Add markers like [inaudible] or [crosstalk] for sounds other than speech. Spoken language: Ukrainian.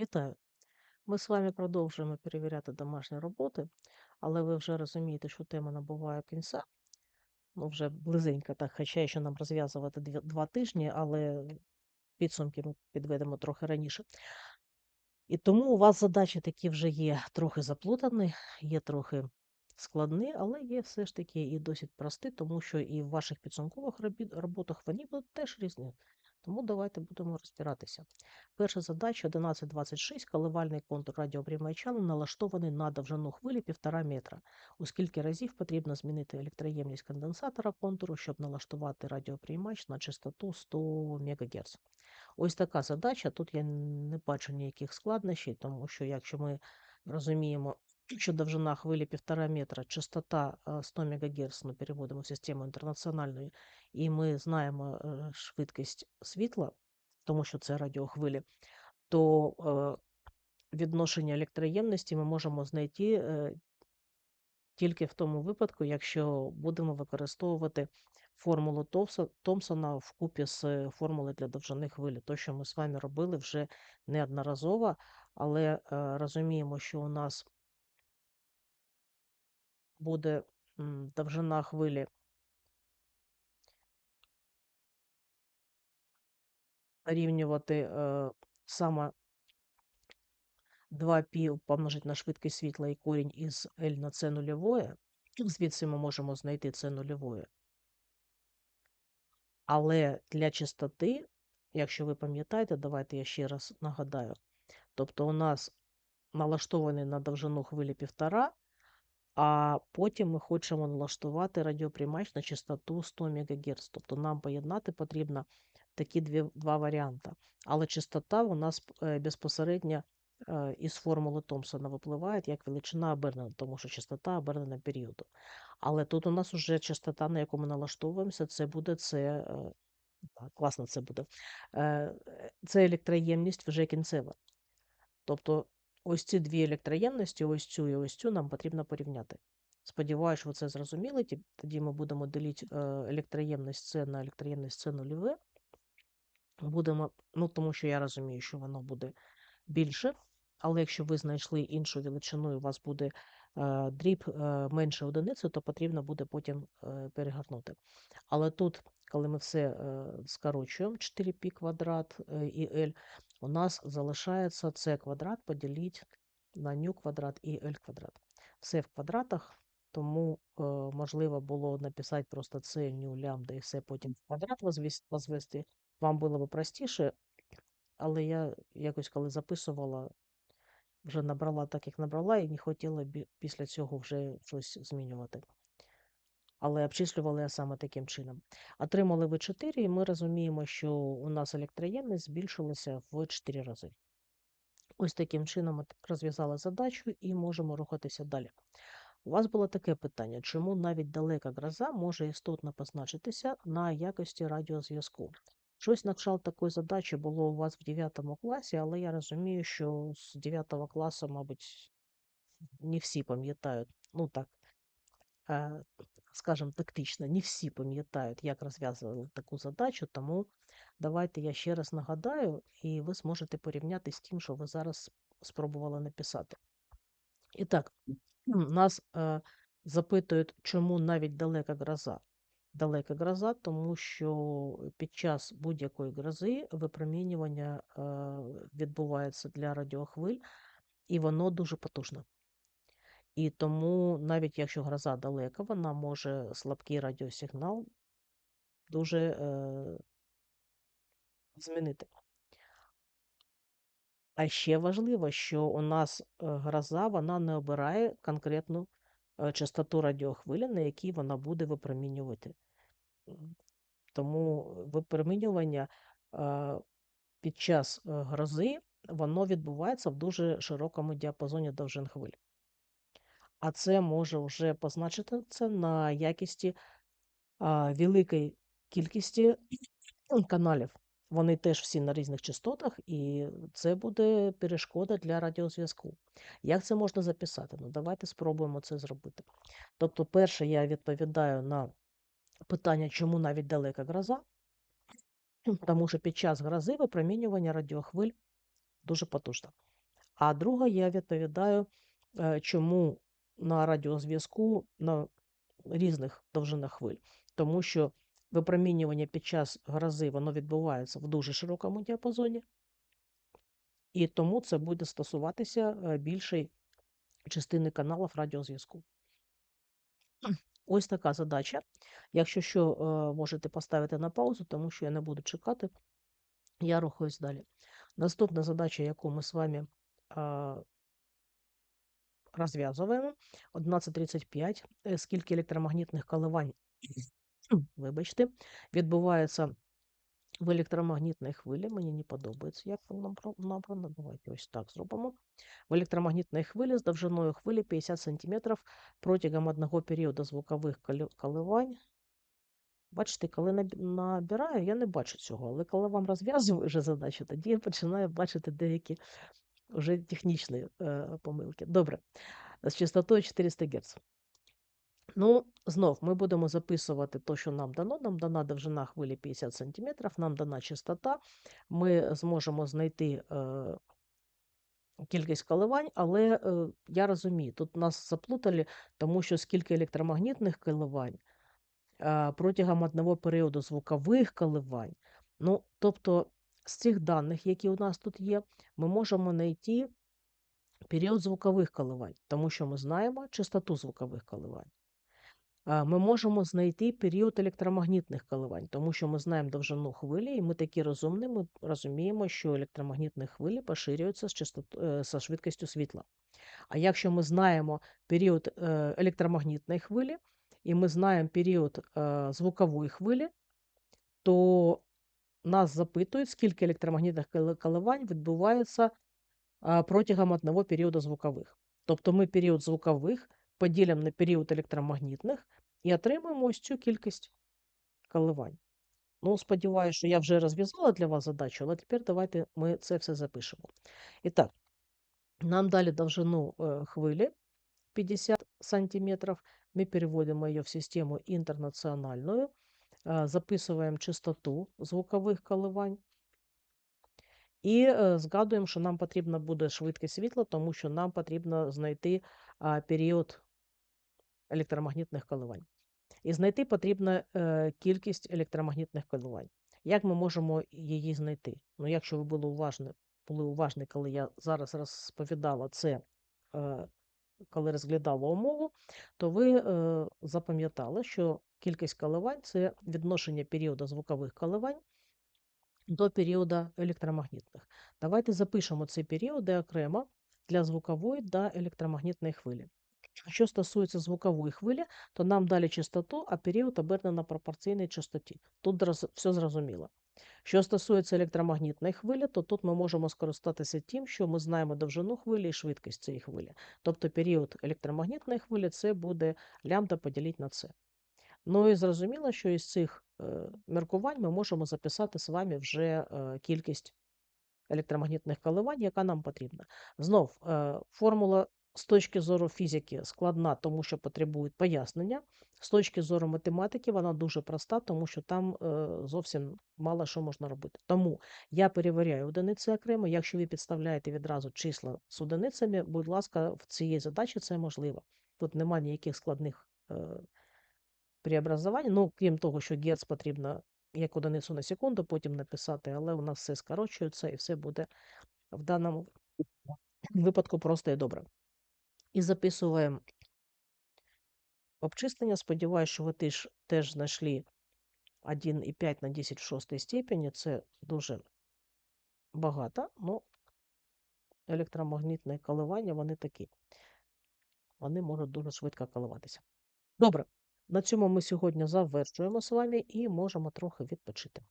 Вітаю! Ми з вами продовжуємо перевіряти домашні роботи, але ви вже розумієте, що тема набуває кінця. Ну, вже близенько так, хоча ще нам розв'язувати два тижні, але підсумки ми підведемо трохи раніше. І тому у вас задачі такі вже є трохи заплутані, є трохи складні, але є все ж таки і досить прості, тому що і в ваших підсумкових роботах вони будуть теж різні. Тому давайте будемо розбиратися. Перша задача 1126. Коливальний контур радіоприймача налаштований на довжину хвилі 1,5 метра. У скільки разів потрібно змінити електроємність конденсатора контуру, щоб налаштувати радіоприймач на частоту 100 МГц. Ось така задача. Тут я не бачу ніяких складнощів, тому що якщо ми розуміємо, що довжина хвилі 1,5 метра, частота е, 100 МГц, ми переводимо в систему інтернаціональну, і ми знаємо швидкість світла, тому що це радіохвилі, то відношення електроємності ми можемо знайти е, тільки в тому випадку, якщо будемо використовувати формулу Томпсона вкупі з формулою для довжини хвилі. То, що ми з вами робили вже неодноразово, але розуміємо, що у нас буде довжина хвилі рівнювати е, саме 2π помножити на швидкість світла і корінь із L на c нульової. Звідси ми можемо знайти це нульової. Але для чистоти, якщо ви пам'ятаєте, давайте я ще раз нагадаю. Тобто у нас налаштований на довжину хвилі 1,5, а потім ми хочемо налаштувати радіоприймач на частоту 100 МГц. Тобто нам поєднати потрібно такі дві, два варіанти. Але частота у нас е, безпосередньо із формули Томпсона випливає як величина обернена, тому що частота обернена періоду. Але тут у нас вже частота, на яку ми налаштовуємося, це буде це. е, класно це буде. Е, Це електроємність вже кінцева. Тобто ось ці дві електроємності, ось цю і ось цю нам потрібно порівняти. Сподіваюся, ви це зрозуміли. Тоді ми будемо ділити е, електроємність С на електроємність С нульове. Будемо, ну тому що я розумію, що воно буде більше. Але якщо ви знайшли іншу величину, і у вас буде е, дріб е, менше одиниці, то потрібно буде потім е, перегорнути. Але тут, коли ми все е, скорочуємо, 4π квадрат е, і L, у нас залишається c квадрат поділити на ню квадрат і L квадрат. Все в квадратах, тому е, можливо було написати просто c ню лямбда і все потім в квадрат возвести. Вам було б простіше, але я якось коли записувала, вже набрала так, як набрала, і не хотіла бі- після цього вже щось змінювати. Але обчислювала я саме таким чином. Отримали ви 4, і ми розуміємо, що у нас електроємність збільшилася в 4 рази. Ось таким чином ми розв'язали задачу і можемо рухатися далі. У вас було таке питання, чому навіть далека гроза може істотно позначитися на якості радіозв'язку? Щось на кшталт такої задачі було у вас в 9 класі, але я розумію, що з 9 класу, мабуть, не всі пам'ятають, ну так, скажімо, тактично, не всі пам'ятають, як розв'язували таку задачу, тому давайте я ще раз нагадаю, і ви зможете порівняти з тим, що ви зараз спробували написати. І так, [clears throat] нас е, запитують, чому навіть далека гроза. Далека гроза, тому що під час будь-якої грози випромінювання е, відбувається для радіохвиль, і воно дуже потужне. І тому, навіть якщо гроза далека, вона може слабкий радіосигнал дуже е, змінити. А ще важливо, що у нас е, гроза вона не обирає конкретну е, частоту радіохвилі, на якій вона буде випромінювати. Тому випромінювання е, під час грози воно відбувається в дуже широкому діапазоні довжин хвиль. А це може вже позначитися на якісті а, великої кількості каналів. Вони теж всі на різних частотах, і це буде перешкода для радіозв'язку. Як це можна записати? Ну, давайте спробуємо це зробити. Тобто, перше, я відповідаю на питання, чому навіть далека гроза, тому що під час грози випромінювання радіохвиль дуже потужне. А друга я відповідаю, е, чому на радіозв'язку на різних довжинах хвиль. Тому що випромінювання під час грози воно відбувається в дуже широкому діапазоні, і тому це буде стосуватися е, більшої частини каналів радіозв'язку. Ось така задача. Якщо що, е, можете поставити на паузу, тому що я не буду чекати, я рухаюсь далі. Наступна задача, яку ми з вами а, розв'язуємо, 11.35. Е, Скільки електромагнітних коливань, [clears throat] вибачте, відбувається в електромагнітній хвилі. Мені не подобається, як воно набрано. Давайте ось так зробимо. В електромагнітній хвилі з довжиною хвилі 50 см протягом одного періоду звукових коливань. Бачите, коли набираю, я не бачу цього, але коли вам розв'язую вже задачу, тоді я починаю бачити деякі вже технічні е, помилки. Добре, з частотою 400 Гц. Ну, знов ми будемо записувати те, що нам дано. Нам дана довжина хвилі 50 см, нам дана частота. Ми зможемо знайти е, кількість коливань, але е, я розумію, тут нас заплутали, тому що скільки електромагнітних коливань а, протягом одного періоду звукових коливань. Ну, тобто, з цих даних, які у нас тут є, ми можемо знайти період звукових коливань, тому що ми знаємо частоту звукових коливань. Ми можемо знайти період електромагнітних коливань, тому що ми знаємо довжину хвилі, і ми такі розумні, ми розуміємо, що електромагнітні хвилі поширюються з, частот... е, зі швидкістю світла. А якщо ми знаємо період електромагнітної хвилі, і ми знаємо період е, звукової хвилі, то нас запитують, скільки електромагнітних коливань відбувається протягом одного періоду звукових. Тобто ми період звукових поділимо на період електромагнітних і отримаємо ось цю кількість коливань. Ну, сподіваюся, що я вже розв'язала для вас задачу, але тепер давайте ми це все запишемо. І так, нам дали довжину е, хвилі 50 сантиметров. Мы переводим ее в систему интернациональную, а, записуємо частоту звукових коливань і згадуємо, що нам потрібна буде швидкість світла, тому що нам потрібно знайти період електромагнітних коливань. І знайти потрібна е, кількість електромагнітних коливань. Як ми можемо її знайти? Ну, якщо ви були уважні, були уважні, коли я зараз розповідала це, е, коли розглядала умову, то ви е, запам'ятали, що кількість коливань це відношення періоду звукових коливань до періоду електромагнітних. Давайте запишемо ці періоди окремо для звукової та електромагнітної хвилі. Що стосується звукової хвилі, то нам далі частоту, а період обернено пропорційній частоті. Тут все зрозуміло. Що стосується електромагнітної хвилі, то тут ми можемо скористатися тим, що ми знаємо довжину хвилі і швидкість цієї хвилі. Тобто період електромагнітної хвилі це буде лямбда поділити на це. Ну і зрозуміло, що із цих е, міркувань ми можемо записати з вами вже е, кількість електромагнітних коливань, яка нам потрібна. Знов, е, формула з точки зору фізики складна, тому що потребує пояснення. З точки зору математики вона дуже проста, тому що там е, зовсім мало що можна робити. Тому я перевіряю одиниці окремо. Якщо ви підставляєте відразу числа з одиницями, будь ласка, в цій задачі це можливо. Тут немає ніяких складних е, преобразувань. Ну, крім того, що герц потрібно як одиницю на секунду потім написати, але у нас все скорочується і все буде в даному випадку просто і добре. І записуємо обчислення. Сподіваюся, що ви теж, теж знайшли 1,5 на 10 в шостій степені. Це дуже багато, але електромагнітне коливання вони такі. Вони можуть дуже швидко коливатися. Добре, на цьому ми сьогодні завершуємо з вами і можемо трохи відпочити.